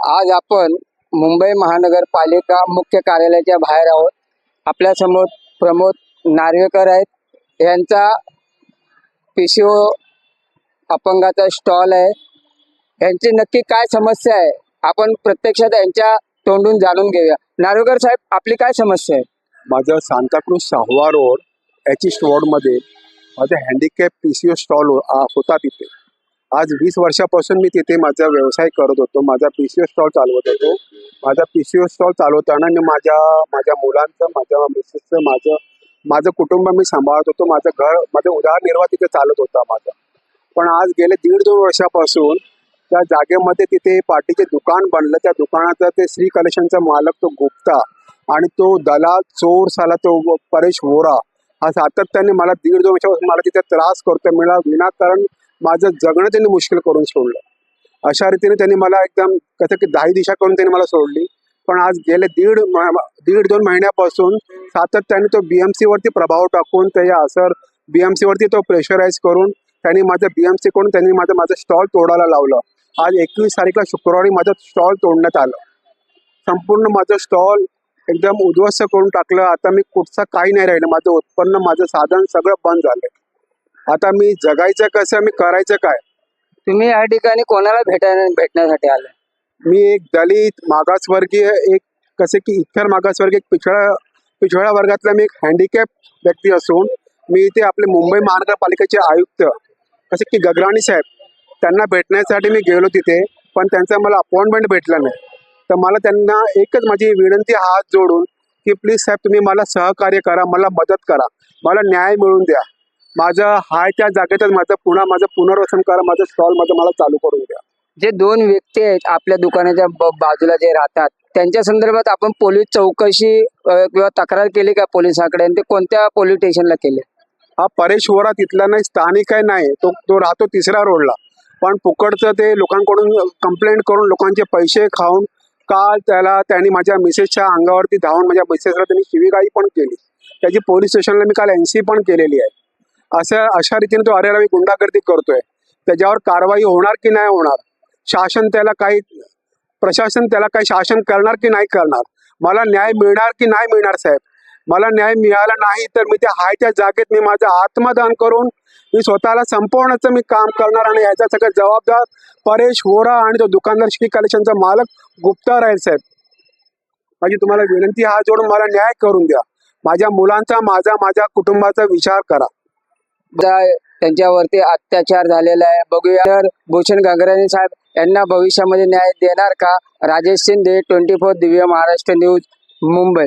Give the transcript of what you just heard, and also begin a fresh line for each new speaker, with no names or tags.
आज आपण मुंबई महानगरपालिका मुख्य कार्यालयाच्या बाहेर आहोत. आपल्यासमोर प्रमोद नार्वेकर आहेत. यांचा पी सी ओ अपंगाचा स्टॉल आहे. यांची नक्की काय समस्या आहे? आपण प्रत्यक्षात यांच्या तोंडून जाणून घेऊया. नार्वेकर साहेब आपली काय समस्या आहे?
माझं सांताक्रूज सहावा रोड एच ईस्ट वॉर्डमध्ये माझं handicap P C O stall होता तिथे. आज वीस वर्षापासून मी तिथे माझा व्यवसाय करत होतो. माझा पी सी ओ स्टॉल चालवत होतो. माझा पी सी ओ स्टॉल चालवताना मी माझ्या माझ्या मुलांचं माझ्या मिसेसचं माझं माझं कुटुंब मी सांभाळत होतो. माझं घर माझं उदारनिर्वाह तिथे चालत होता माझा. पण आज गेले दीड दोन वर्षापासून त्या जागेमध्ये तिथे पार्टीचे दुकान बनलं. त्या दुकानाचा ते श्री कलेक्शनचा मालक तो गुप्ता आणि तो दलाल चोर साला तो परेश वोरा हा सातत्याने मला दीड दोन वर्षापासून मला तिथे त्रास करतो मला विनाकारण माझं जगणं त्यांनी मुश्किल करून सोडलं. अशा रीतीने त्यांनी मला एकदम कसं की दाही दिशा करून त्यांनी मला सोडली. पण आज गेले दीड दीड दोन महिन्यापासून सातत्याने तो बीएमसी वरती प्रभाव टाकून त्याच्या असर बीएमसी वरती तो प्रेशराईज करून त्यांनी माझं बीएमसी कडून त्यांनी माझं माझं स्टॉल तोडायला लावलं. आज एकवीस तारीखला शुक्रवारी माझं स्टॉल तोडण्यात आलं. संपूर्ण माझं स्टॉल एकदम उद्ध्वस्त करून टाकलं. आता मी कुठचं काही नाही राहिलं. माझं उत्पन्न माझं साधन सगळं बंद झालं आता मी जगायचं कसं मी करायचं काय?
तुम्ही या ठिकाणी कोणाला भेटायला भेटण्यासाठी आले?
मी एक दलित मागासवर्गीय एक कसे की इतर मागासवर्गीय एक पिछळा पिछळ्या वर्गातला मी एक हँडिकॅप व्यक्ती असून मी इथे आपले मुंबई महानगरपालिकेचे आयुक्त कसे की गगराणी साहेब त्यांना भेटण्यासाठी मी गेलो तिथे पण त्यांचा मला अपॉइंटमेंट भेटला नाही. तर मला त्यांना एकच माझी विनंती हात जोडून की प्लीज साहेब तुम्ही मला सहकार्य करा मला मदत करा मला न्याय मिळवून द्या. माझं हाय त्या जागेतच माझं पुन्हा माझं पुनर्वसन करा माझं स्टॉल माझं मला चालू करून द्या.
जे दोन व्यक्ती आहेत आपल्या दुकानाच्या बाजूला जे राहतात त्यांच्या संदर्भात आपण पोलीस चौकशी किंवा तक्रार केली का पोलिसाकडे? आणि ते कोणत्या पोलीस स्टेशनला केले?
हा परेश वोरा तिथला नाही स्थानिक आहे नाही. तो तो राहतो तिसऱ्या रोडला. पण फुकटचं ते लोकांकडून कंप्लेंट करून लोकांचे पैसे खाऊन काल त्याला त्यांनी माझ्या मिसेसच्या अंगावरती धावून माझ्या मिसेसला त्यांनी शिवीगाळी पण केली. त्याची पोलीस स्टेशनला मी काल एन सी पण केलेली आहे. असं अशा रीतीने तो अरेरावी गुंडागर्दी करतोय. त्याच्यावर कारवाई होणार की नाही होणार? शासन त्याला काही प्रशासन त्याला काही शासन करणार की नाही करणार? मला न्याय मिळणार की नाही मिळणार साहेब? मला न्याय मिळाला नाही तर मी त्या हाय त्या जागेत मी माझं आत्मदान करून मी स्वतःला संपवण्याचं मी काम करणार आणि याचा सगळं जबाबदार परेश होरा आणि तो दुकानदार श्री कलेक्शनचा मालक गुप्ता राहील साहेब. माझी तुम्हाला विनंती हा जोडून मला न्याय करून द्या. माझ्या मुलांचा माझा माझ्या कुटुंबाचा विचार करा.
त्यांच्यावरती अत्याचार झालेला आहे. बघूया. तर भूषण गंगराणी साहेब यांना भविष्यामध्ये न्याय देणार का? Rajesh Shinde twenty four Divya Maharashtra news Mumbai.